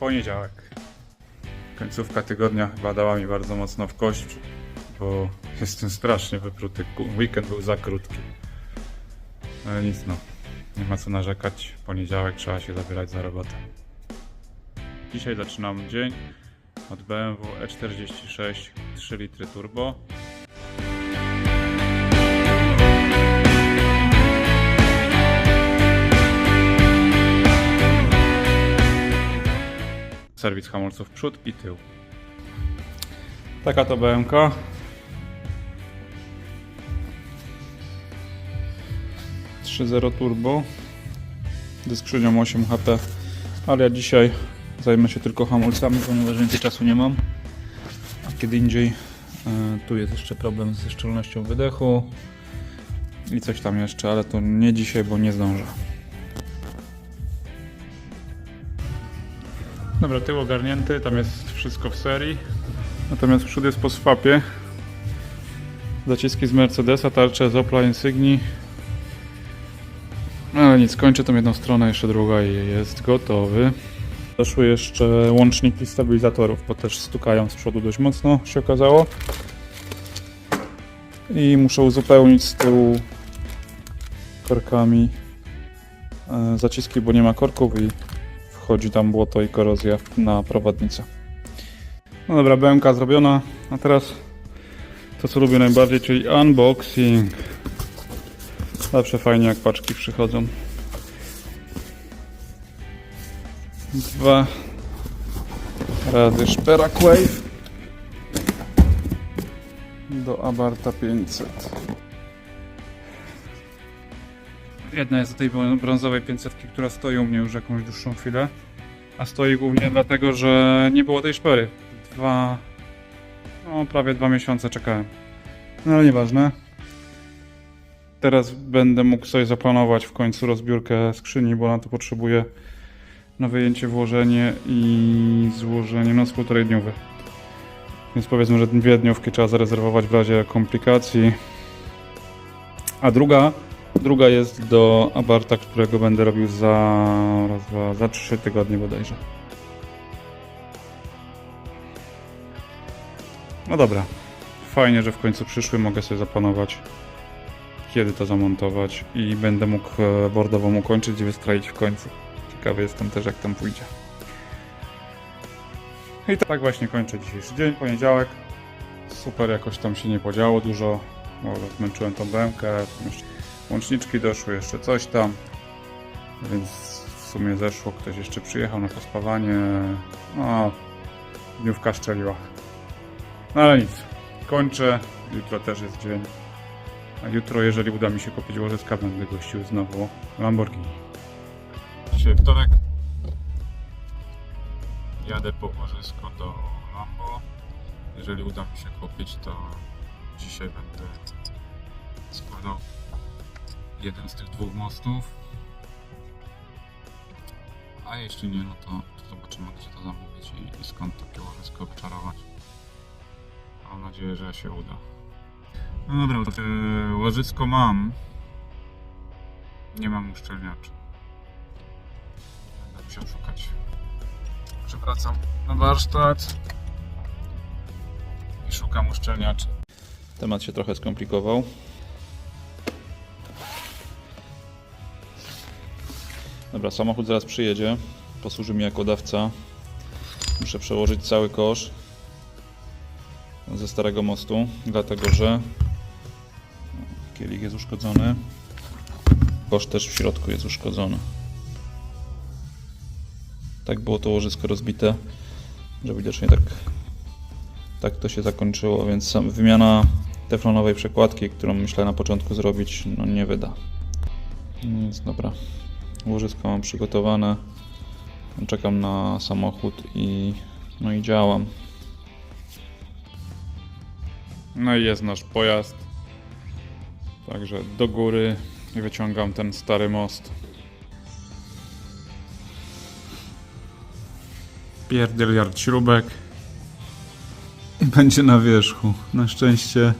poniedziałek. Końcówka tygodnia chyba dała mi bardzo mocno w kość, bo jestem strasznie wypruty. Weekend był za krótki. Ale nic no, nie ma co narzekać. Poniedziałek trzeba się zabierać za robotę. Dzisiaj zaczynam dzień od BMW E46 3 litry turbo. Serwis hamulców przód i tył. Taka to BMK. zero turbo ze skrzynią 8 HP, ale ja dzisiaj zajmę się tylko hamulcami, ponieważ więcej czasu nie mam. A kiedy indziej e, tu jest jeszcze problem ze szczelnością wydechu i coś tam jeszcze, ale to nie dzisiaj, bo nie zdążę. Dobra, tył ogarnięty, tam jest wszystko w serii. Natomiast przód jest po swapie. Zaciski z Mercedesa, tarcze z Opla Insigni. Ale nic, kończę tą jedną stronę, jeszcze druga i jest gotowy. Doszły jeszcze łączniki stabilizatorów, bo też stukają z przodu dość mocno, się okazało. I muszę uzupełnić z tyłu korkami e, zaciski, bo nie ma korków i wchodzi tam błoto i korozja na prowadnicę. No dobra, BMK zrobiona, a teraz to co lubię najbardziej, czyli unboxing. Zawsze fajnie jak paczki przychodzą. Dwa razy Szperak Wave do Abarta 500. Jedna jest do tej brązowej 500, która stoi u mnie już jakąś dłuższą chwilę. A stoi głównie dlatego, że nie było tej szpery. Dwa, no prawie dwa miesiące czekałem. No ale nieważne. Teraz będę mógł sobie zaplanować w końcu rozbiórkę skrzyni, bo na to potrzebuję na wyjęcie, włożenie i złożenie no z półtorej. Więc powiedzmy, że dwie dniówki trzeba zarezerwować w razie komplikacji. A druga, druga jest do Abarta, którego będę robił za, raz, za 3 tygodnie bodajże. No dobra. Fajnie, że w końcu przyszły, mogę sobie zaplanować kiedy to zamontować i będę mógł e, bordową ukończyć i wystroić w końcu. Ciekawy jestem też jak tam pójdzie. I tak właśnie kończę dzisiejszy dzień, poniedziałek. Super jakoś tam się nie podziało dużo, bo zmęczyłem tą jeszcze łączniczki doszły, jeszcze coś tam. Więc w sumie zeszło, ktoś jeszcze przyjechał na pospawanie. No, dniówka szczeliła. No ale nic, kończę, jutro też jest dzień. A jutro, jeżeli uda mi się kupić łożyska, będę gościł znowu Lamborghini. Dzisiaj wtorek. Jadę po łożysko do Lambo. Jeżeli uda mi się kupić, to dzisiaj będę składał jeden z tych dwóch mostów. A jeśli nie, no to, to zobaczymy, gdzie to zamówić i, i skąd takie łożysko wyczarować. Mam nadzieję, że się uda. No dobra, to e, łożysko mam. Nie mam uszczelniaczy. Będę musiał szukać. Przewracam na warsztat i szukam uszczelniaczy. Temat się trochę skomplikował. Dobra, samochód zaraz przyjedzie. Posłuży mi jako dawca. Muszę przełożyć cały kosz ze starego mostu, dlatego że kielich jest uszkodzony. Kosz też w środku jest uszkodzony. Tak było to łożysko rozbite, że widocznie tak, tak to się zakończyło, więc wymiana teflonowej przekładki, którą myślę na początku zrobić, no nie wyda. Więc dobra, łożysko mam przygotowane. Czekam na samochód i no i działam. No i jest nasz pojazd. Także do góry i wyciągam ten stary most. Pierdyliard śrubek. I będzie na wierzchu. Na szczęście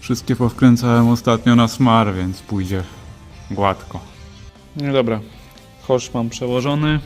wszystkie powkręcałem ostatnio na smar, więc pójdzie gładko. No dobra. Kosz mam przełożony.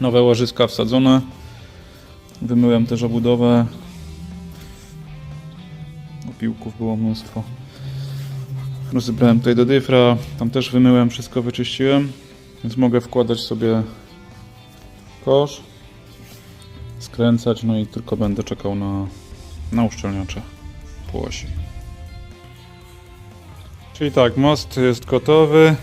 Nowe łożyska wsadzone. Wymyłem też obudowę. Opiłków było mnóstwo. Rozebrałem tutaj do dyfra. Tam też wymyłem, wszystko wyczyściłem. Więc mogę wkładać sobie kosz. Skręcać, no i tylko będę czekał na, na uszczelniacze po osi. Czyli tak, most jest gotowy.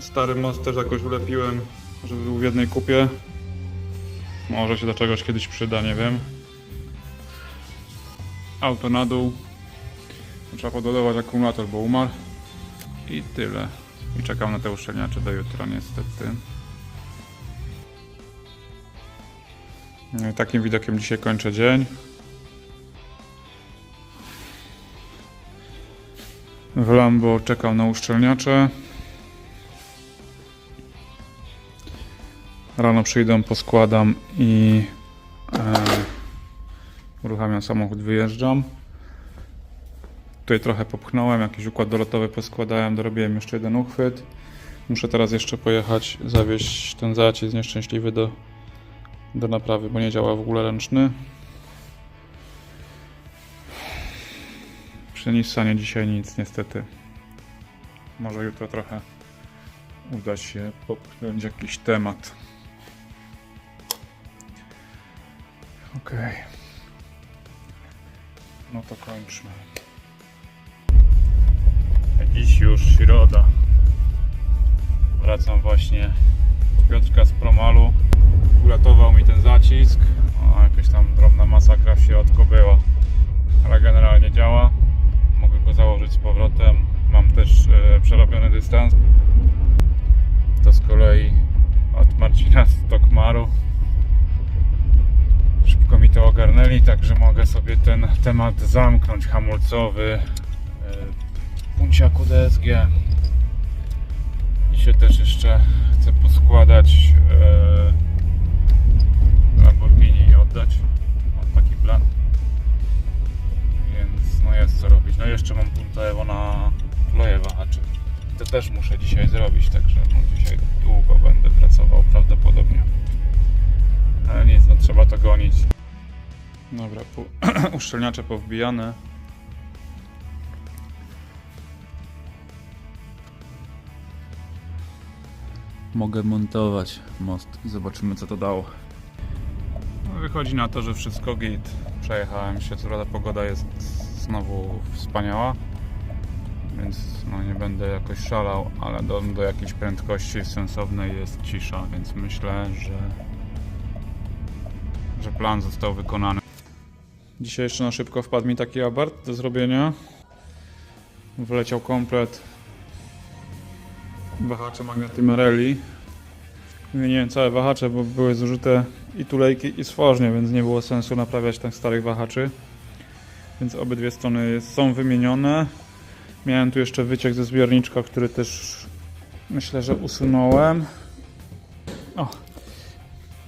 Stary most też jakoś ulepiłem, żeby był w jednej kupie. Może się do czegoś kiedyś przyda, nie wiem. Auto na dół. Trzeba podładować akumulator, bo umarł. I tyle. I czekam na te uszczelniacze do jutra niestety. No takim widokiem dzisiaj kończę dzień. W Lambo czekam na uszczelniacze. Rano przyjdę, poskładam i e, uruchamiam samochód, wyjeżdżam. Tutaj trochę popchnąłem, jakiś układ dolotowy poskładałem, dorobiłem jeszcze jeden uchwyt. Muszę teraz jeszcze pojechać, zawieźć ten zacisk nieszczęśliwy do, do naprawy, bo nie działa w ogóle ręczny. Przy Nissanie dzisiaj nic niestety. Może jutro trochę uda się popchnąć jakiś temat. Okej. No to kończmy. Dziś już środa. Wracam właśnie Piotrka z Promalu. Uratował mi ten zacisk. O, jakaś tam drobna masakra w środku była. Ale generalnie działa. Mogę go założyć z powrotem. Mam też e, przerobiony dystans. To z kolei od Marcina z Tokmaru. Ogarnęli, także mogę sobie ten temat zamknąć hamulcowy. e, Punciaku DSG. Dzisiaj też jeszcze chcę poskładać e, Lamborghini i oddać. Mam taki plan. Więc no jest co robić. No i jeszcze mam Punta Evo na loje wahaczy. To też muszę dzisiaj zrobić, także no dzisiaj długo będę pracował prawdopodobnie. Ale nic, no trzeba to gonić. Dobra, pu- uszczelniacze powbijane. Mogę montować most i zobaczymy co to dało. No, wychodzi na to, że wszystko git. Przejechałem się, co prawda pogoda jest znowu wspaniała. Więc no, nie będę jakoś szalał, ale do, do jakiejś prędkości sensownej jest cisza, więc myślę, że, że plan został wykonany. Dzisiaj jeszcze na szybko wpadł mi taki abart do zrobienia. Wleciał komplet wahacze magnaty Marelli. Wymieniłem całe wahacze, bo były zużyte i tulejki i stworznie, więc nie było sensu naprawiać tych starych wahaczy. Więc obydwie strony są wymienione. Miałem tu jeszcze wyciek ze zbiorniczka, który też myślę, że usunąłem. O,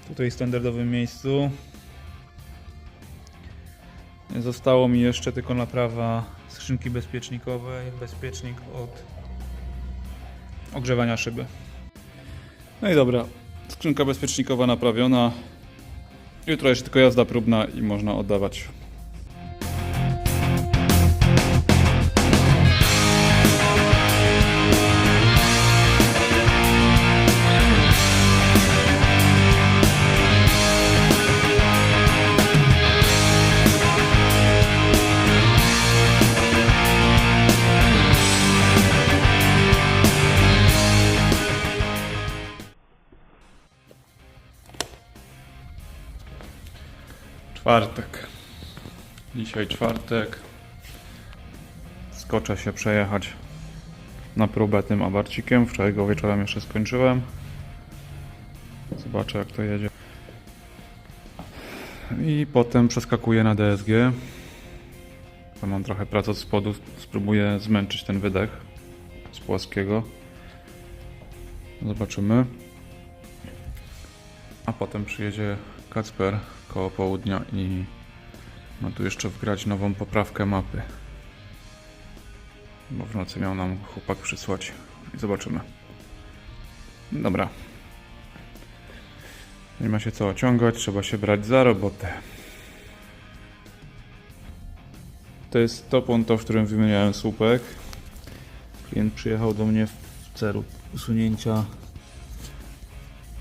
tutaj w standardowym miejscu. Zostało mi jeszcze tylko naprawa skrzynki bezpiecznikowej, bezpiecznik od ogrzewania szyby. No i dobra, skrzynka bezpiecznikowa naprawiona. Jutro jeszcze tylko jazda próbna i można oddawać. Czwartek. Dzisiaj czwartek. Skoczę się przejechać na próbę tym abarcikiem. Wczoraj go wieczorem jeszcze skończyłem. Zobaczę jak to jedzie. I potem przeskakuję na DSG. Tam mam trochę pracy od spodu. Spróbuję zmęczyć ten wydech z płaskiego. Zobaczymy. A potem przyjedzie Kacper koło południa i ma tu jeszcze wgrać nową poprawkę mapy. Bo w nocy miał nam chłopak przysłać i zobaczymy. Dobra. Nie ma się co ociągać, trzeba się brać za robotę. To jest to ponto, w którym wymieniałem słupek. Klient przyjechał do mnie w celu usunięcia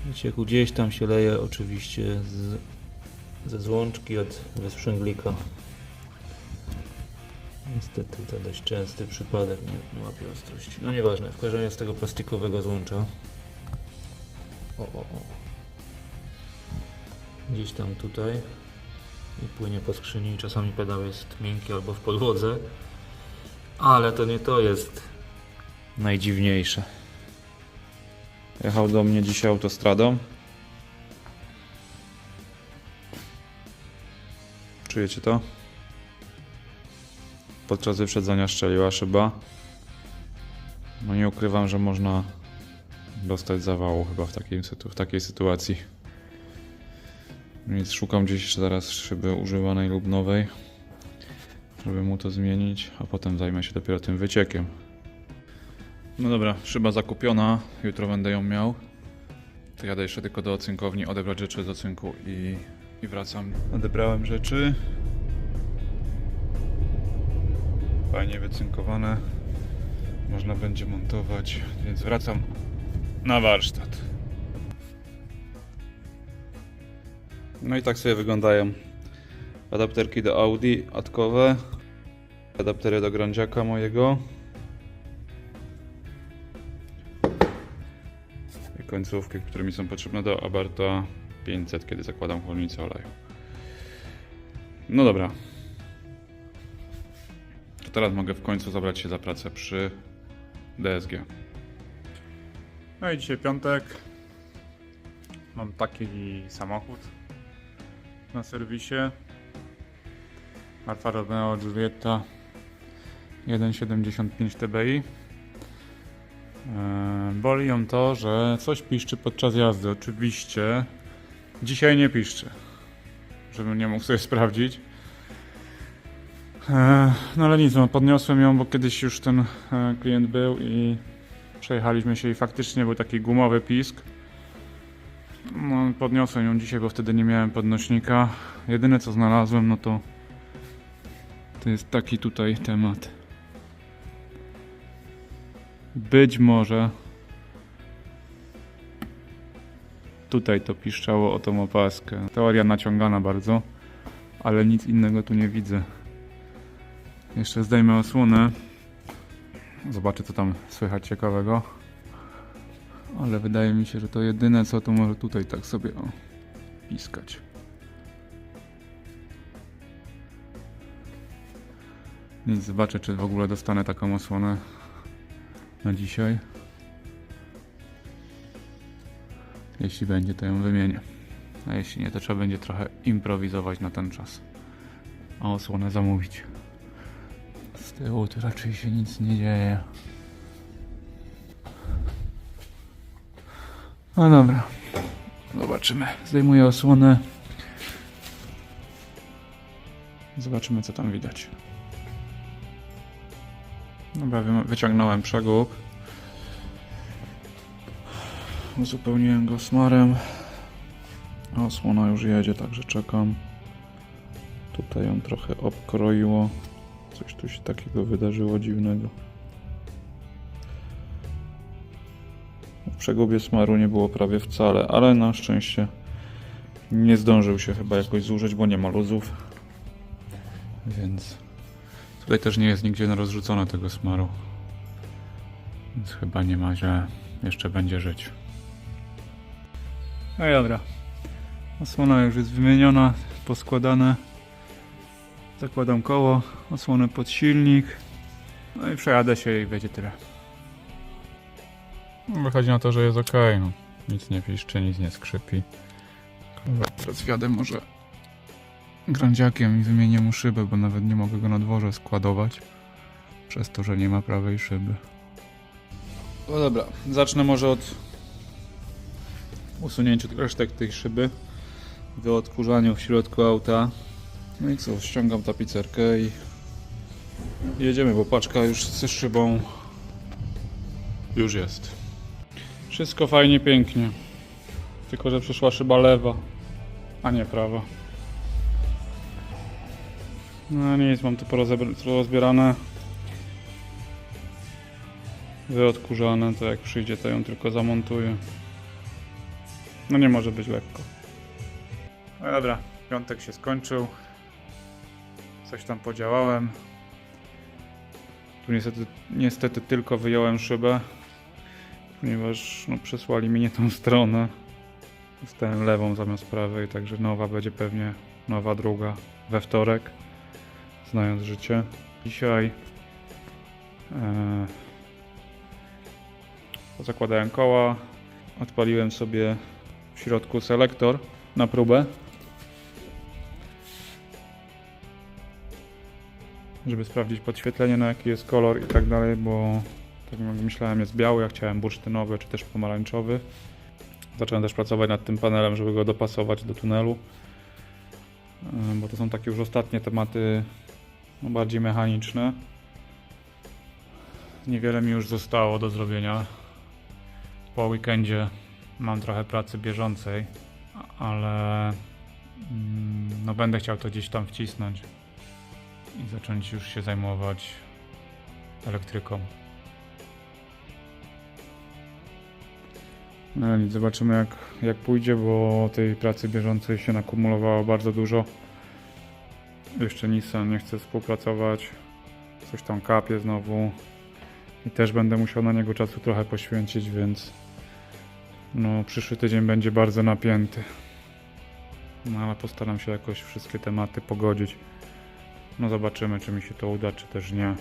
wycieku. Gdzieś tam się leje oczywiście z, ze złączki od wysprzęglika. Niestety to dość częsty przypadek, nie, łapie ostrości. No nieważne, w każdym razie z tego plastikowego złącza. O, o, o. Gdzieś tam tutaj i płynie po skrzyni. Czasami pedał jest miękki albo w podłodze, ale to nie to jest najdziwniejsze. Jechał do mnie dzisiaj autostradą. Czujecie to? Podczas wyprzedzania szczeliła szyba. No nie ukrywam, że można dostać zawału chyba w takiej, w takiej sytuacji. Więc szukam gdzieś teraz szyby używanej lub nowej, żeby mu to zmienić, a potem zajmę się dopiero tym wyciekiem. No dobra, szyba zakupiona, jutro będę ją miał. To jadę jeszcze tylko do ocynkowni odebrać rzeczy do cynku i, i wracam. Odebrałem rzeczy. Fajnie wycynkowane. Można będzie montować, więc wracam na warsztat. No i tak sobie wyglądają adapterki do Audi atkowe, adaptery do grandziaka mojego i końcówki, które mi są potrzebne do Abarta 500, kiedy zakładam chłodnicę oleju. No dobra. To teraz mogę w końcu zabrać się za pracę przy DSG. No i dzisiaj piątek. Mam taki samochód na serwisie. Alfa Romeo Giulietta 1.75 TBI. Eee, Boli ją to, że coś piszczy podczas jazdy. Oczywiście dzisiaj nie piszczy, żebym nie mógł sobie sprawdzić. Eee, No ale nic, no, podniosłem ją, bo kiedyś już ten e, klient był i przejechaliśmy się i faktycznie był taki gumowy pisk. No, podniosłem ją dzisiaj, bo wtedy nie miałem podnośnika. Jedyne co znalazłem, no to to jest taki tutaj temat. Być może tutaj to piszczało o tą opaskę. Teoria naciągana bardzo, ale nic innego tu nie widzę. Jeszcze zdejmę osłonę. Zobaczę co tam słychać ciekawego. Ale wydaje mi się, że to jedyne co to może tutaj tak sobie o, piskać. Nic, zobaczę czy w ogóle dostanę taką osłonę na dzisiaj. Jeśli będzie, to ją wymienię. A jeśli nie, to trzeba będzie trochę improwizować na ten czas. A osłonę zamówić. Z tyłu to raczej się nic nie dzieje. No dobra. Zobaczymy. Zdejmuję osłonę. Zobaczymy co tam widać. Dobra, wy- wyciągnąłem przegub. Uzupełniłem go smarem. Osłona już jedzie, także czekam. Tutaj ją trochę obkroiło. Coś tu się takiego wydarzyło dziwnego. W przegubie smaru nie było prawie wcale, ale na szczęście nie zdążył się chyba jakoś zużyć, bo nie ma luzów. Więc tutaj też nie jest nigdzie rozrzucone tego smaru. Więc chyba nie ma źle. Jeszcze będzie żyć. No i dobra. Osłona już jest wymieniona, poskładane. Zakładam koło, osłonę pod silnik. No i przejadę się i będzie tyle. No, Wychodzi na to, że jest ok. No. Nic nie piszczy, nic nie skrzypi. Teraz wjadę może grandziakiem i wymienię mu szybę, bo nawet nie mogę go na dworze składować. Przez to, że nie ma prawej szyby. No dobra, zacznę może od usunięcia resztek tej szyby. Wyodkurzaniu w środku auta. No i co, ściągam tapicerkę i jedziemy, bo paczka już ze szybą już jest. Wszystko fajnie, pięknie. Tylko, że przyszła szyba lewa, a nie prawa. No nic, mam to porozebra- rozbierane. Wyodkurzane, to jak przyjdzie, to ją tylko zamontuję. No nie może być lekko. No dobra, piątek się skończył. Coś tam podziałałem. Tu niestety, niestety tylko wyjąłem szybę, ponieważ no, przesłali mi nie tą stronę. Dostałem lewą zamiast prawej, także nowa będzie pewnie nowa druga we wtorek, znając życie. Dzisiaj e, zakładałem koła, odpaliłem sobie w środku selektor na próbę. Żeby sprawdzić podświetlenie, na jaki jest kolor i tak dalej, bo tak jak myślałem jest biały, ja chciałem bursztynowy czy też pomarańczowy. Zacząłem też pracować nad tym panelem, żeby go dopasować do tunelu, e, bo to są takie już ostatnie tematy no, bardziej mechaniczne. Niewiele mi już zostało do zrobienia. Po weekendzie mam trochę pracy bieżącej, ale mm, no będę chciał to gdzieś tam wcisnąć i zacząć już się zajmować elektryką. No nic, zobaczymy jak, jak pójdzie, bo tej pracy bieżącej się nakumulowało bardzo dużo. Jeszcze Nissan nie chce współpracować. Coś tam kapie znowu. I też będę musiał na niego czasu trochę poświęcić, więc no przyszły tydzień będzie bardzo napięty. No ale postaram się jakoś wszystkie tematy pogodzić. No zobaczymy, czy mi się to uda, czy też nie.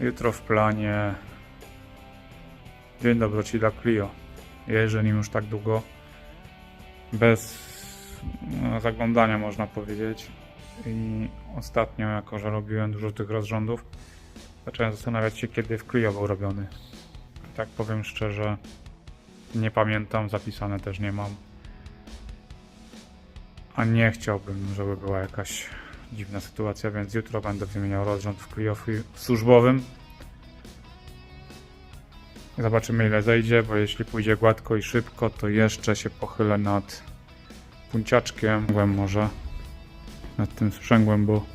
Jutro w planie Dzień dobroci dla Clio. Jeżdżę nim już tak długo. Bez no, zaglądania można powiedzieć. I ostatnio, jako że robiłem dużo tych rozrządów, zacząłem zastanawiać się, kiedy w Clio był robiony. Tak powiem szczerze, nie pamiętam, zapisane też nie mam. A nie chciałbym, żeby była jakaś dziwna sytuacja, więc jutro będę wymieniał rozrząd w Clio fi- służbowym. Zobaczymy ile zejdzie, bo jeśli pójdzie gładko i szybko, to jeszcze się pochylę nad punciaczkiem, może, nad tym sprzęgłem, bo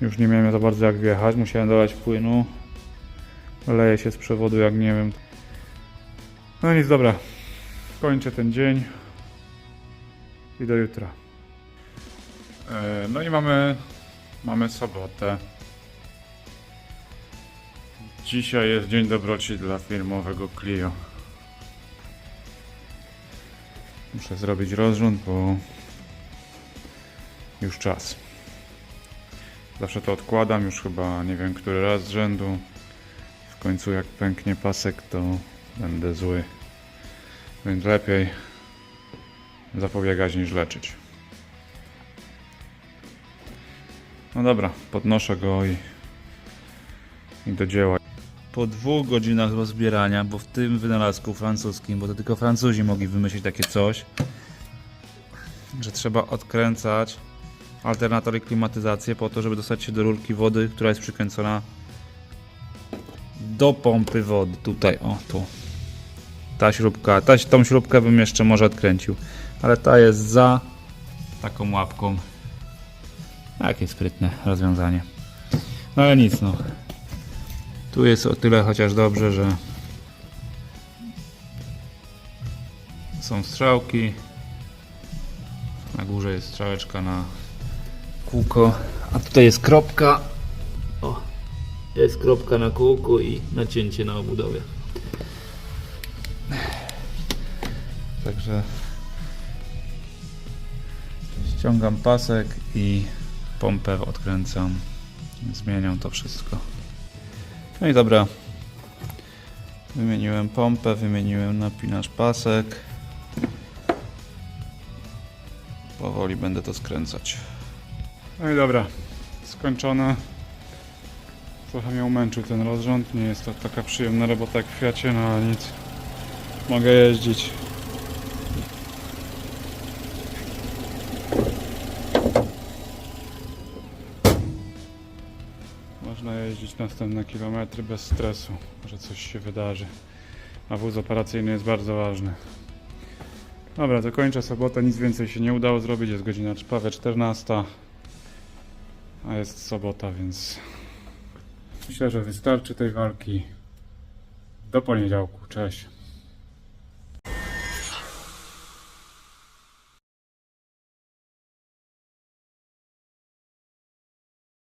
już nie miałem za bardzo jak wjechać, musiałem dolać płynu. Leje się z przewodu jak nie wiem. No nic, dobra. Kończę ten dzień i do jutra. E, No i mamy, mamy sobotę. Dzisiaj jest dzień dobroci dla firmowego Clio. Muszę zrobić rozrząd, bo już czas. Zawsze to odkładam, już chyba nie wiem który raz z rzędu. W końcu jak pęknie pasek, to będę zły. Więc lepiej zapobiegać niż leczyć. No dobra, podnoszę go i, i do dzieła. Po dwóch godzinach rozbierania, bo w tym wynalazku francuskim, bo to tylko Francuzi mogli wymyślić takie coś, że trzeba odkręcać alternatory klimatyzację po to, żeby dostać się do rurki wody, która jest przykręcona do pompy wody. Tutaj, o tu. Ta śrubka, ta, tą śrubkę bym jeszcze może odkręcił, ale ta jest za taką łapką. Jakie sprytne rozwiązanie. No ale nic, no. Tu jest o tyle chociaż dobrze, że są strzałki. Na górze jest strzałeczka na kółko, a tutaj jest kropka. O, jest kropka na kółku i nacięcie na obudowie. Także ściągam pasek i pompę odkręcam. Zmieniam to wszystko. No i dobra. Wymieniłem pompę, wymieniłem napinacz pasek. Powoli będę to skręcać. No i dobra, skończone. Trochę mnie umęczył ten rozrząd. Nie jest to taka przyjemna robota jak w Fiacie, no ale nic. Mogę jeździć. Można jeździć następne kilometry bez stresu, że coś się wydarzy. A wóz operacyjny jest bardzo ważny. Dobra, to kończę sobotę, nic więcej się nie udało zrobić, jest godzina prawie 14. A jest sobota, więc myślę, że wystarczy tej walki. Do poniedziałku, cześć.